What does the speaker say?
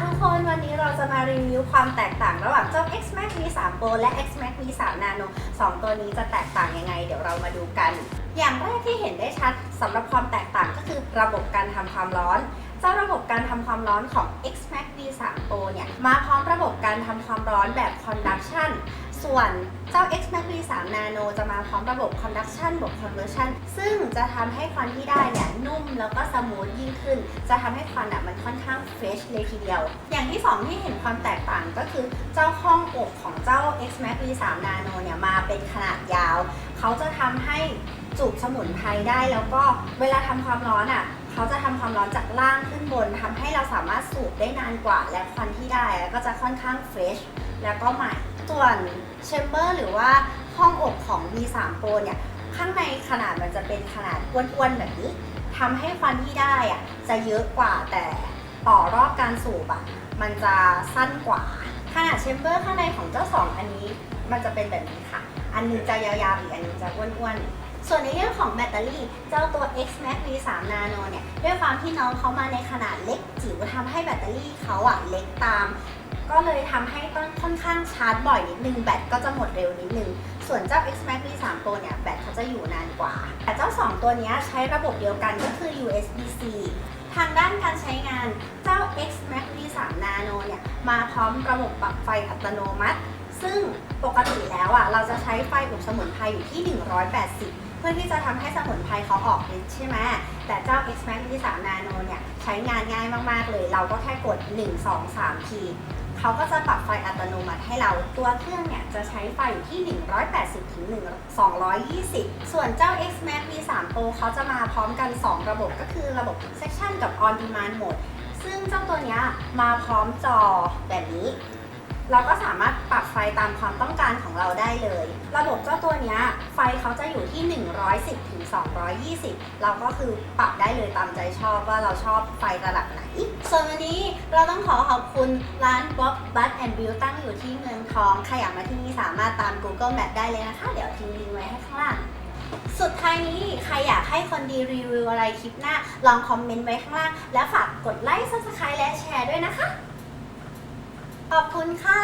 ทุกคนวันนี้เราจะมารีวิวความแตกต่างระหว่างเจ้า X Max V3 Pro และ X Max V3 Nano 2 ตัวนี้จะแตกต่างยังไง เดี๋ยวเรามาดูกัน อย่างแรกที่เห็นได้ชัดสำหรับความแตกต่างก็คือระบบการทำความร้อนเจ้าระบบการทำความร้อนของ X Max V3 Pro เนี่ย มาพร้อมระบบการทำความร้อนแบบ conduction ส่วนเจ้า X Max V3 Nano จะมาพร้อมระบบ conduction บวก conversion ซึ่งจะทำให้ควันที่ได้เนี่ยนุ่มแล้วก็สมูทยิ่งขึ้น จะทำให้ควันอะมันค่อนข้างเฟรชเลยทีเดียว อย่างที่ 2 ที่เห็นความแตกต่างก็คือเจ้าห้องอบของเจ้า X Max V3 Nano เนี่ยมาเป็นขนาดยาว เขาจะทำให้จุสมุนไพรได้แล้วก็เวลาทำความร้อนอะเขาจะทำความร้อนจากล่างขึ้นบนทำให้เราสามารถสูบได้นานกว่า และควันที่ได้ก็จะค่อนข้างเฟรช แล้วก็ใหม่ ส่วนแชมเบอร์หรือว่าห้องอบของ V3 Pro เนี่ย ข้างในขนาดมันจะเป็นขนาดอ้วนๆแบบนี้ทำให้ควันที่ได้อะจะเยอะกว่าแต่ต่อรอบการสูบอะมันจะสั้นกว่า ขนาดแชมเบอร์ข้างในของเจ้าสองอันนี้มันจะเป็นแบบนี้ค่ะ อันหนึงจะยาวๆอีกอันหนึงจะอ้วนๆส่วนในเรื่องของแบตเตอรี่เจ้าตัว X Max V3 Nano เนี่ย ด้วยความที่น้องเขามาในขนาดเล็กจิ๋วทำให้แบตเตอรี่เขาอะเล็กตาม ก็เลยทำให้ต้องค่อนข้างชาร์จบ่อยนิดนึง แบตก็จะหมดเร็วนิดนึง ส่วนเจ้า X Max V3 Pro เนี่ย แบตเขาจะอยู่นานกว่า แต่เจ้า 2 ตัวนี้ใช้ระบบเดียวกันก็คือ USB-C ทางด้านการใช้งานเจ้า X Max V3 Nano เนี่ย มาพร้อมระบบปรับไฟอัตโนมัติ ซึ่งปกติแล้วอะเราจะใช้ไฟอบสมุนไพรอยู่ที่ 180เพื่อที่จะทำให้สมุนไพรเขาออกฤทธิ์ใช่ไหม แต่เจ้า X Max V3 Nano เนี่ย ใช้งานง่ายมาก ๆ เลย เราก็แค่กด 1 2 3 ที เขาก็จะปรับไฟอัตโนมัติให้เรา ตัวเครื่องเนี่ยจะใช้ไฟอยู่ที่ 180ถึง220 ส่วนเจ้า X Max V3 Pro เขาจะมาพร้อมกัน 2 ระบบก็คือระบบ Section กับ On Demand Mode ซึ่งเจ้าตัวเนี้ยมาพร้อมจอแบบนี้ เราก็สามารถปรับไฟตามความต้องการของเราได้เลย ระบบเจ้าตัวนี้ไฟเขาจะอยู่ที่ 110ถึง220 เราก็คือปรับได้เลยตามใจชอบว่าเราชอบไฟระดับไหน ส่วนวันนี้เราต้องขอขอบคุณร้าน Bob Bud and Bill ตั้งอยู่ที่เมืองทองใครอยากมาที่นี่สามารถตาม Google Map ได้เลยนะคะ เดี๋ยวทิ้งลิงก์ไว้ให้ข้างล่างสุดท้ายนี้ใครอยากให้คนดีรีวิวอะไรคลิปหน้า ลองคอมเมนต์ไว้ข้างล่าง แล้วฝากกดไลค์ Subscribe และแชร์ด้วยนะคะ ขอบคุณค่ะ